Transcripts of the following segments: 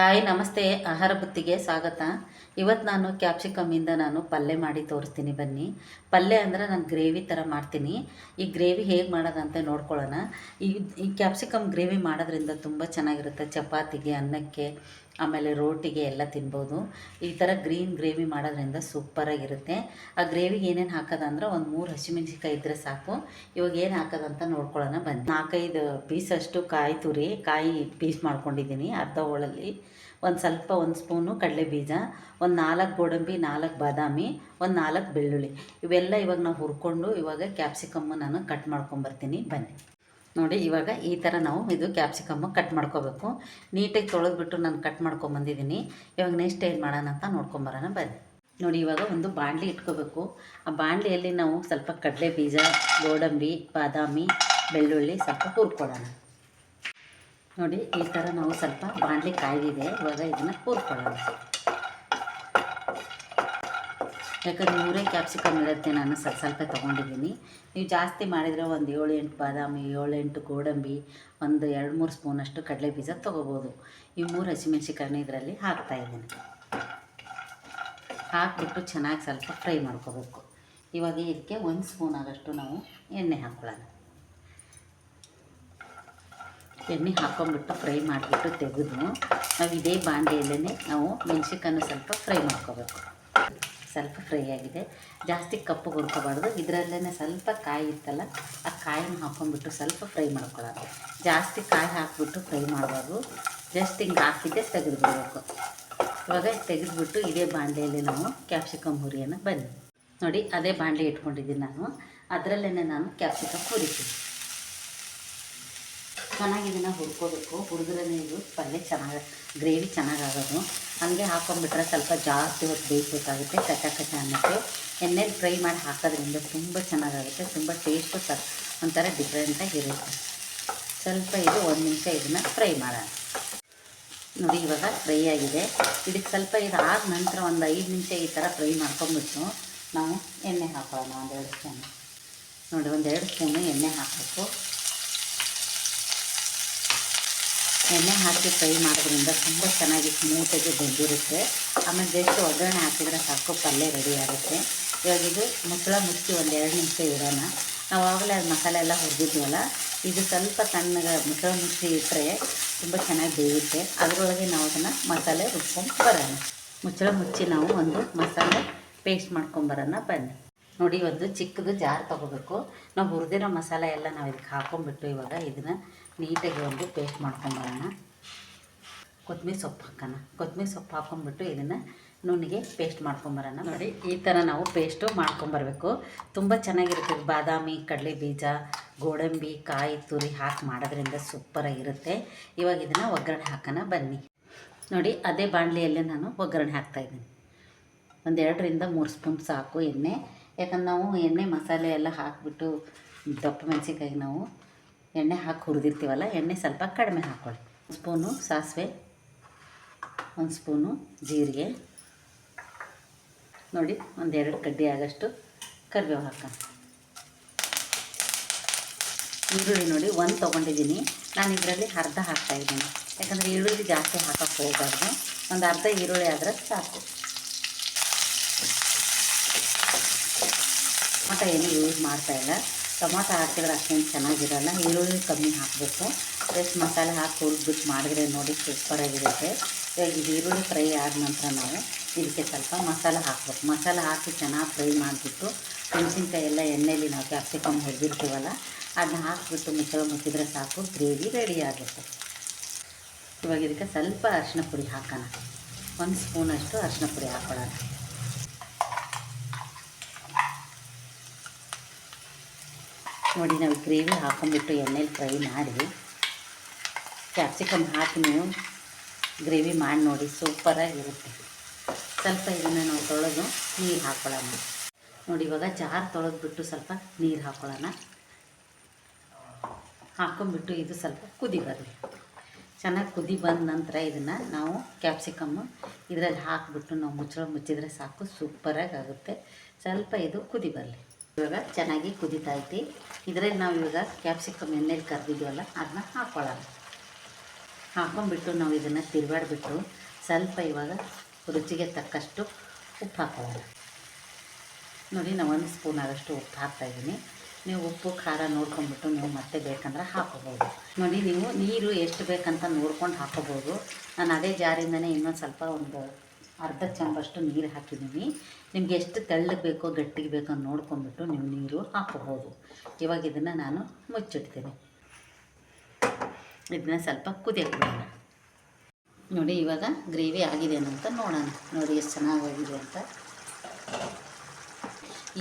Hi, ನಮಸ್ತೆ. ಆಹಾರ ಬುತ್ತಿಗೆ ಸ್ವಾಗತ. ಇವತ್ತು ನಾನು ಕ್ಯಾಪ್ಸಿಕಮ್ಮಿಂದ ನಾನು ಪಲ್ಯ ಮಾಡಿ ತೋರಿಸ್ತೀನಿ ಬನ್ನಿ. ಪಲ್ಯ ಅಂದರೆ ನಾನು ಗ್ರೇವಿ ಥರ ಮಾಡ್ತೀನಿ. ಈ ಗ್ರೇವಿ ಹೇಗೆ ಮಾಡೋದಂತ ನೋಡ್ಕೊಳ್ಳೋಣ. ಈ ಈ ಕ್ಯಾಪ್ಸಿಕಮ್ ಗ್ರೇವಿ ಮಾಡೋದ್ರಿಂದ ತುಂಬ ಚೆನ್ನಾಗಿರುತ್ತೆ. ಚಪಾತಿಗೆ, ಅನ್ನಕ್ಕೆ ಆಮೇಲೆ ರೋಟಿಗೆ ಎಲ್ಲ ತಿನ್ಬೋದು. ಈ ಥರ ಗ್ರೀನ್ ಗ್ರೇವಿ ಮಾಡೋದ್ರಿಂದ ಸೂಪರಾಗಿರುತ್ತೆ ಆ ಗ್ರೇವಿಗೆ ಏನೇನು ಹಾಕೋದಂದ್ರೆ ಒಂದು ಮೂರು ಹಸಿಮೆಣ್ಸಿಕಾಯಿ ಇದ್ದರೆ ಸಾಕು. ಇವಾಗ ಏನು ಹಾಕೋದಂತ ನೋಡ್ಕೊಳ್ಳೋಣ, ಬನ್ನಿ. ನಾಲ್ಕೈದು ಪೀಸಷ್ಟು ಕಾಯಿ ತುರಿ, ಕಾಯಿ ಪೀಸ್ ಮಾಡ್ಕೊಂಡಿದ್ದೀನಿ ಅರ್ಧ ಹೋಳಲ್ಲಿ. ಒಂದು ಸ್ವಲ್ಪ ಒಂದು ಸ್ಪೂನು ಕಡಲೆ ಬೀಜ ಒಂದು ನಾಲ್ಕು ಗೋಡಂಬಿ, ನಾಲ್ಕು ಬಾದಾಮಿ, ಒಂದು ನಾಲ್ಕು ಬೆಳ್ಳುಳ್ಳಿ. ಇವೆಲ್ಲ ಇವಾಗ ನಾವು ಹುರ್ಕೊಂಡು ಇವಾಗ ಕ್ಯಾಪ್ಸಿಕಮ್ಮು ನಾನು ಕಟ್ ಮಾಡ್ಕೊಂಬರ್ತೀನಿ ಬನ್ನಿ. ನೋಡಿ, ಇವಾಗ ಈ ಥರ ನಾವು ಇದು ಕ್ಯಾಪ್ಸಿಕಮ್ಮು ಕಟ್ ಮಾಡ್ಕೋಬೇಕು. ನೀಟಾಗಿ ತೊಳೆದ್ಬಿಟ್ಟು ನಾನು ಕಟ್ ಮಾಡ್ಕೊಂಬಂದಿದ್ದೀನಿ. ಇವಾಗ ನೆಕ್ಸ್ಟ್ ಏನು ಮಾಡೋಣ ಅಂತ ನೋಡ್ಕೊಂಬರೋಣ ಬನ್ನಿ. ನೋಡಿ, ಇವಾಗ ಒಂದು ಬಾಣಲಿ ಇಟ್ಕೋಬೇಕು. ಆ ಬಾಣಲಿಯಲ್ಲಿ ನಾವು ಸ್ವಲ್ಪ ಕಡಲೆ ಬೀಜ ಗೋಡಂಬಿ, ಬಾದಾಮಿ, ಬೆಳ್ಳುಳ್ಳಿ ಸ್ವಲ್ಪ ಹುರ್ಕೊಳ್ಳೋಣ ನೋಡಿ, ಈ ಥರ ನಾವು ಸ್ವಲ್ಪ ಬಾಣಲಿ ಕಾಯ್ದಿದೆ. ಇವಾಗ ಇದನ್ನು ಹುರ್ಕೊಳ್ಳೋಣ. ಯಾಕಂದ್ರೆ ಮೂರೇ ಕ್ಯಾಪ್ಸಿಕಮ್ ಇರುತ್ತೆ ನಾನು ಸ್ವಲ್ಪ ಸ್ವಲ್ಪ ತೊಗೊಂಡಿದ್ದೀನಿ. ನೀವು ಜಾಸ್ತಿ ಮಾಡಿದರೆ ಒಂದು ಏಳು ಎಂಟು ಬಾದಾಮಿ ಏಳು ಎಂಟು ಗೋಡಂಬಿ, ಒಂದು ಎರಡು ಮೂರು ಸ್ಪೂನಷ್ಟು ಕಡಲೆ ಬೀಜ ತೊಗೋಬೋದು. ಈ ಮೂರು ಹಸಿಮೆಣ್ಸಿಕಾಯಿನ ಇದರಲ್ಲಿ ಹಾಕ್ತಾಯಿದ್ದೀನಿ ಹಾಕಿಬಿಟ್ಟು ಚೆನ್ನಾಗಿ ಸ್ವಲ್ಪ ಫ್ರೈ ಮಾಡ್ಕೋಬೇಕು. ಇವಾಗ ಇದಕ್ಕೆ ಒಂದು ಸ್ಪೂನ್ ಆಗೋಷ್ಟು ನಾವು ಎಣ್ಣೆ ಹಾಕ್ಕೊಳ್ಳೋಣ ಎಣ್ಣೆ ಹಾಕೊಂಡ್ಬಿಟ್ಟು ಫ್ರೈ ಮಾಡಿಬಿಟ್ಟು ತೆಗೆದು ನಾವು ಇದೇ ಬಾಂಡೆಯಲ್ಲೇ ನಾವು ಮೆಣಸಿಕನ್ನು ಸ್ವಲ್ಪ ಫ್ರೈ ಮಾಡ್ಕೋಬೇಕು. ಸ್ವಲ್ಪ ಫ್ರೈ ಆಗಿದೆ. ಜಾಸ್ತಿ ಕಪ್ಪು ಹುರ್ಕೋಬಾರ್ದು. ಇದರಲ್ಲೇ ಸ್ವಲ್ಪ ಕಾಯಿ ಇತ್ತಲ್ಲ, ಆ ಕಾಯಿನ ಹಾಕ್ಕೊಂಡ್ಬಿಟ್ಟು ಸ್ವಲ್ಪ ಫ್ರೈ ಮಾಡ್ಕೊಳ್ಳೋದು ಜಾಸ್ತಿ ಕಾಯಿ ಹಾಕಿಬಿಟ್ಟು ಫ್ರೈ ಮಾಡಬಾರ್ದು. ಜಸ್ಟ್ ಹಿಂಗೆ ಹಾಕಿದ್ದೆ ತೆಗೆದುಬಿಡ್ಬೇಕು. ಇವಾಗ ತೆಗೆದುಬಿಟ್ಟು ಇದೇ ಬಾಂಡೆಯಲ್ಲಿ ನಾವು ಕ್ಯಾಪ್ಸಿಕಮ್ ಹುರಿಯನ್ನು ಬನ್ನಿ. ನೋಡಿ, ಅದೇ ಬಾಂಡೆ ಇಟ್ಕೊಂಡಿದ್ದೀನಿ ನಾನು. ಅದರಲ್ಲೇ ನಾನು ಕ್ಯಾಪ್ಸಿಕಮ್ ಹುರಿತೀನಿ. ಚೆನ್ನಾಗಿ ಇದನ್ನು ಹುರ್ಕೋಬೇಕು. ಹುರಿದ್ರೇ ಇದು ಪಲ್ಯ ಚೆನ್ನಾಗಿ, ಗ್ರೇವಿ ಚೆನ್ನಾಗಾಗೋದು. ಹಾಗೆ ಹಾಕೊಂಡ್ಬಿಟ್ರೆ ಸ್ವಲ್ಪ ಜಾಸ್ತಿ ಹೊತ್ತು ಬೇಯಿಸಬೇಕಾಗುತ್ತೆ ಕಚ್ಚ ಕಚ್ಚ ಅನ್ನಕ್ಕೆ. ಎಣ್ಣೆಲಿ ಫ್ರೈ ಮಾಡಿ ಹಾಕೋದ್ರಿಂದ ತುಂಬ ಚೆನ್ನಾಗಾಗುತ್ತೆ. ತುಂಬ ಟೇಸ್ಟು ಸ, ಒಂಥರ ಡಿಫ್ರೆಂಟಾಗಿ ಇರುತ್ತೆ. ಸ್ವಲ್ಪ ಇದು ಒಂದು ನಿಮಿಷ ಇದನ್ನು ಫ್ರೈ ಮಾಡೋಣ. ನೋಡಿ, ಇವಾಗ ಫ್ರೈ ಆಗಿದೆ. ಇದಕ್ಕೆ ಸ್ವಲ್ಪ ಇದು ಆದ ನಂತರ ಒಂದು ಐದು ನಿಮಿಷ ಈ ಥರ ಫ್ರೈ ಮಾಡ್ಕೊಂಬಿಟ್ಟು ನಾವು ಎಣ್ಣೆ ಹಾಕೋಣ ಒಂದೆರಡು ಸ್ಪೂನು. ನೋಡಿ, ಒಂದೆರಡು ಸ್ಪೂನು ಎಣ್ಣೆ ಹಾಕಬೇಕು ಎಣ್ಣೆ ಹಾಕಿ ಫ್ರೈ ಮಾಡೋದ್ರಿಂದ ತುಂಬ ಚೆನ್ನಾಗಿ ಸ್ಮೂತಾಗಿ ಬೆಂದಿರುತ್ತೆ. ಆಮೇಲೆ ಜಸ್ಟ್ ಒಗ್ಗರಣೆ ಹಾಕಿದರೆ ಸಾಕು, ಪಲ್ಯ ರೆಡಿ ಆಗುತ್ತೆ. ಇವಾಗ ಇದು ಮುಚ್ಚಳ ಮುಚ್ಚಿ ಒಂದು ಎರಡು ನಿಮಿಷ ಇಡೋಣ. ನಾವು ಆವಾಗಲೇ ಅದು ಮಸಾಲೆ ಎಲ್ಲ ಹುರಿದಿದ್ವಲ್ಲ, ಇದು ಸ್ವಲ್ಪ ತಣ್ಣಗೆ ಮುಚ್ಚಳ ಮುಚ್ಚಿ ಇಟ್ಟರೆ ತುಂಬ ಚೆನ್ನಾಗಿ ಬೇಯುತ್ತೆ. ಅದರೊಳಗೆ ನಾವು ಅದನ್ನು ಮಸಾಲೆ ರುಬ್ಕೊಂಡು ಬರೋಣ. ಮುಚ್ಚಳ ಮುಚ್ಚಿ ನಾವು ಒಂದು ಮಸಾಲೆ ಪೇಸ್ಟ್ ಮಾಡ್ಕೊಂಬರೋಣ ಬನ್ನಿ. ನೋಡಿ, ಒಂದು ಚಿಕ್ಕದು ಜಾರ್ ತೊಗೋಬೇಕು. ನಾವು ಹುರಿದಿರೋ ಮಸಾಲೆ ಎಲ್ಲ ನಾವು ಇದಕ್ಕೆ ಹಾಕೊಂಡ್ಬಿಟ್ಟು ಇವಾಗ ಇದನ್ನು ನೀಟಾಗಿ ಒಂದು ಪೇಸ್ಟ್ ಮಾಡ್ಕೊಂಬರೋಣ ಕೊತ್ತಂಬರಿ ಸೊಪ್ಪು ಹಾಕೋಣ. ಕೊತ್ತಂಬರಿ ಸೊಪ್ಪು ಹಾಕೊಂಡ್ಬಿಟ್ಟು ಇದನ್ನು ನುಣ್ಣಿಗೆ ಪೇಸ್ಟ್ ಮಾಡ್ಕೊಂಬರೋಣ ನೋಡಿ, ಈ ಥರ ನಾವು ಪೇಸ್ಟು ಮಾಡ್ಕೊಂಬರ್ಬೇಕು ತುಂಬ ಚೆನ್ನಾಗಿರುತ್ತೆ ಬಾದಾಮಿ ಕಡಲೆ ಬೀಜ ಗೋಡಂಬಿ, ಕಾಯಿ, ತುರಿ ಹಾಕಿ ಮಾಡೋದ್ರಿಂದ ಸೂಪರಾಗಿರುತ್ತೆ ಇವಾಗ ಇದನ್ನು ಒಗ್ಗರಣೆ ಹಾಕೋಣ. ಬನ್ನಿ. ನೋಡಿ, ಅದೇ ಬಾಣಲಿಯಲ್ಲೇ ನಾನು ಒಗ್ಗರಣೆ ಹಾಕ್ತಾಯಿದ್ದೀನಿ ಒಂದು ಎರಡರಿಂದ ಮೂರು ಸ್ಪೂನ್ ಸಾಕು ಎಣ್ಣೆ. ಯಾಕಂದ್ರೆ ನಾವು ಎಣ್ಣೆ ಮಸಾಲೆ ಎಲ್ಲ ಹಾಕಿಬಿಟ್ಟು ದಪ್ಪ ಮೆಣಸಿನ್ಕಾಯಿ ನಾವು ಎಣ್ಣೆ ಹಾಕಿ ಹುರಿದಿರ್ತೀವಲ್ಲ, ಎಣ್ಣೆ ಸ್ವಲ್ಪ ಕಡಿಮೆ ಹಾಕ್ಕೊಳ್ಳಿ ಸ್ಪೂನು ಸಾಸಿವೆ, ಒಂದು ಸ್ಪೂನು ಜೀರಿಗೆ. ನೋಡಿ ಒಂದೆರಡು ಕಡ್ಡಿ ಆಗೋಷ್ಟು ಕರಿಬೇವು ಹಾಕೋಣ. ಈರುಳ್ಳಿ ನೋಡಿ, ಒಂದು ತೊಗೊಂಡಿದ್ದೀನಿ. ನಾನು ಇದರಲ್ಲಿ ಅರ್ಧ ಹಾಕ್ತಾಯಿದ್ದೀನಿ ಯಾಕಂದರೆ ಈರುಳ್ಳಿ ಜಾಸ್ತಿ ಹಾಕೋಕ್ಕೆ ಹೋಗಬಾರ್ದು. ಒಂದು ಅರ್ಧ ಈರುಳ್ಳಿ ಆದರೆ ಸಾಕು. ಟೊಮಾಟೊ ಏನು ಯೂಸ್ ಮಾಡ್ತಾಯಿಲ್ಲ ಟೊಮಾಟೊ ಹಾಕಿದ್ರೆ ಅಷ್ಟೇನು ಚೆನ್ನಾಗಿರಲ್ಲ. ಈರುಳ್ಳಿ ಕಮ್ಮಿ ಹಾಕಬೇಕು. ಫ್ರೆಶ್ ಮಸಾಲೆ ಹಾಕಿ ಹುರಿದ್ಬಿಟ್ಟು ಮಾಡಿದ್ರೆ ನೋಡಿ ಸೂಪರಾಗಿರುತ್ತೆ. ಇವಾಗ ಇದು ಈರುಳ್ಳಿ ಫ್ರೈ ಆದ ನಂತರ ನಾವು ಇದಕ್ಕೆ ಸ್ವಲ್ಪ ಮಸಾಲೆ ಹಾಕಬೇಕು. ಮಸಾಲೆ ಹಾಕಿ ಚೆನ್ನಾಗಿ ಫ್ರೈ ಮಾಡಿಬಿಟ್ಟು ಮೆಣಸಿನ್ಕಾಯಿ ಎಲ್ಲ ಎಣ್ಣೆಯಲ್ಲಿ ನಾವು ಕ್ಯಾಪ್ಸಿಕಮ್ ಹೊಡೆದಿರ್ತೀವಲ್ಲ ಅದನ್ನ ಹಾಕಿಬಿಟ್ಟು ಮುಚ್ಚಳ ಮುಚ್ಚಿದ್ರೆ ಸಾಕು. ಗ್ರೇವಿ ರೆಡಿ ಆಗುತ್ತೆ. ಇವಾಗ ಇದಕ್ಕೆ ಸ್ವಲ್ಪ ಅರಿಶಿನ ಪುಡಿ ಹಾಕೋಣ. ಒಂದು ಸ್ಪೂನಷ್ಟು ಅರಿಶಿನ ಪುಡಿ ಹಾಕೊಳ್ಳೋಣ. ನೋಡಿ, ನಾವು ಗ್ರೇವಿ ಹಾಕೊಂಡ್ಬಿಟ್ಟು ಎಣ್ಣೆಲಿ ಫ್ರೈ ಮಾಡಿ ಕ್ಯಾಪ್ಸಿಕಮ್ ಹಾಕಿ ನೀವು ಗ್ರೇವಿ ಮಾಡಿ ನೋಡಿ ಸೂಪರಾಗಿರುತ್ತೆ ಸ್ವಲ್ಪ ಇದನ್ನು ನಾವು ತೊಳೆದು ನೀರು ಹಾಕ್ಕೊಳ್ಳೋಣ ನೋಡಿ, ಇವಾಗ ಜಾರ್ ತೊಳೆದ್ಬಿಟ್ಟು ಸ್ವಲ್ಪ ನೀರು ಹಾಕ್ಕೊಳ್ಳೋಣ ಹಾಕೊಂಡ್ಬಿಟ್ಟು ಇದು ಸ್ವಲ್ಪ ಕುದಿ ಬರಲಿ. ಚೆನ್ನಾಗಿ ಕುದಿ ಬಂದ ನಂತರ ಇದನ್ನು ನಾವು ಕ್ಯಾಪ್ಸಿಕಮ್ಮು ಇದರಲ್ಲಿ ಹಾಕಿಬಿಟ್ಟು ನಾವು ಮುಚ್ಚಳ ಮುಚ್ಚಿದರೆ ಸಾಕು ಸೂಪರಾಗಿ ಆಗುತ್ತೆ. ಸ್ವಲ್ಪ ಇದು ಕುದಿ ಬರಲಿ. ಇವಾಗ ಚೆನ್ನಾಗಿ ಕುದೀತಾ ಐತಿ ಇದರಲ್ಲಿ ನಾವು ಇವಾಗ ಕ್ಯಾಪ್ಸಿಕಮ್ ಎಣ್ಣೆಲಿ ಕರೆದಿದ್ದೀವಲ್ಲ ಅದನ್ನ ಹಾಕ್ಕೊಳ್ಳೋಣ ಹಾಕೊಂಡ್ಬಿಟ್ಟು ನಾವು ಇದನ್ನು ತಿರುಗಾಡ್ಬಿಟ್ಟು ಸ್ವಲ್ಪ ಇವಾಗ ರುಚಿಗೆ ತಕ್ಕಷ್ಟು ಉಪ್ಪು ಹಾಕೊಳ್ಳೋಣ. ನೋಡಿ, ನಾವು ಒಂದು ಸ್ಪೂನ್ ಆದಷ್ಟು ಉಪ್ಪು ಹಾಕ್ತಾಯಿದ್ದೀನಿ ನೀವು ಉಪ್ಪು, ಖಾರ ನೋಡ್ಕೊಂಡ್ಬಿಟ್ಟು ನೀವು ಮತ್ತೆ ಬೇಕಂದ್ರೆ ಹಾಕೋಬೋದು. ನೋಡಿ, ನೀವು ನೀರು ಎಷ್ಟು ಬೇಕಂತ ನೋಡ್ಕೊಂಡು ಹಾಕೋಬೋದು. ನಾನು ಅದೇ ಜಾರಿಂದನೇ ಇನ್ನೊಂದು ಸ್ವಲ್ಪ ಒಂದು ಅರ್ಧ ಚಂಬಷ್ಟು ನೀರು ಹಾಕಿದ್ದೀನಿ. ನಿಮಗೆ ಎಷ್ಟು ತೆಳ್ಳಗೆ ಬೇಕೋ ಗಟ್ಟಿಗೆ ಬೇಕೋ ನೋಡ್ಕೊಂಡ್ಬಿಟ್ಟು ನೀವು ನೀರು ಹಾಕೋಬೋದು ಇವಾಗ ಇದನ್ನು ನಾನು ಮುಚ್ಚಿಡ್ತೀನಿ. ಇದನ್ನ ಸ್ವಲ್ಪ ಕುದಿಯಕ್ಬಿಡೋಣ. ನೋಡಿ, ಇವಾಗ ಗ್ರೇವಿ ಆಗಿದೆ ಅಂತ ನೋಡೋಣ. ನೋಡಿ, ಎಷ್ಟು ಚೆನ್ನಾಗಾಗಿದೆ ಅಂತ.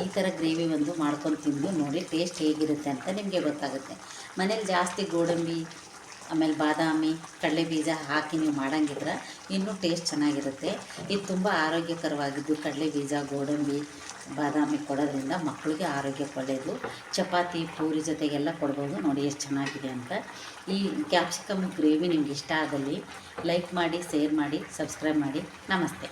ಈ ಥರ ಗ್ರೇವಿ ಒಂದು ಮಾಡ್ಕೊಂಡು ತಿಂದು ನೋಡಿ, ಟೇಸ್ಟ್ ಹೇಗಿರುತ್ತೆ ಅಂತ ನಿಮಗೆ ಗೊತ್ತಾಗುತ್ತೆ. ಮನೇಲಿ ಜಾಸ್ತಿ ಗೋಡಂಬಿ ಆಮೇಲೆ ಬಾದಾಮಿ ಕಡಲೆ ಬೀಜ ಹಾಕಿ ನೀವು ಮಾಡಂಗಿದ್ರೆ ಇನ್ನೂ ಟೇಸ್ಟ್ ಚೆನ್ನಾಗಿರುತ್ತೆ. ಇದು ತುಂಬ ಆರೋಗ್ಯಕರವಾಗಿದ್ದು ಕಡಲೆ ಬೀಜ ಗೋಡಂಬಿ, ಬಾದಾಮಿ ಕೊಡೋದ್ರಿಂದ ಮಕ್ಕಳಿಗೆ ಆರೋಗ್ಯ ಒಳ್ಳೆಯದು ಚಪಾತಿ, ಪೂರಿ ಜೊತೆಗೆಲ್ಲ ಕೊಡ್ಬೋದು. ನೋಡಿ ಎಷ್ಟು ಚೆನ್ನಾಗಿದೆ ಅಂತ. ಈ ಕ್ಯಾಪ್ಸಿಕಮ್ ಗ್ರೇವಿ ನಿಮ್ಗೆ ಇಷ್ಟ ಆದಲ್ಲಿ ಲೈಕ್ ಮಾಡಿ ಶೇರ್ ಮಾಡಿ ಸಬ್ಸ್ಕ್ರೈಬ್ ಮಾಡಿ. ನಮಸ್ತೆ.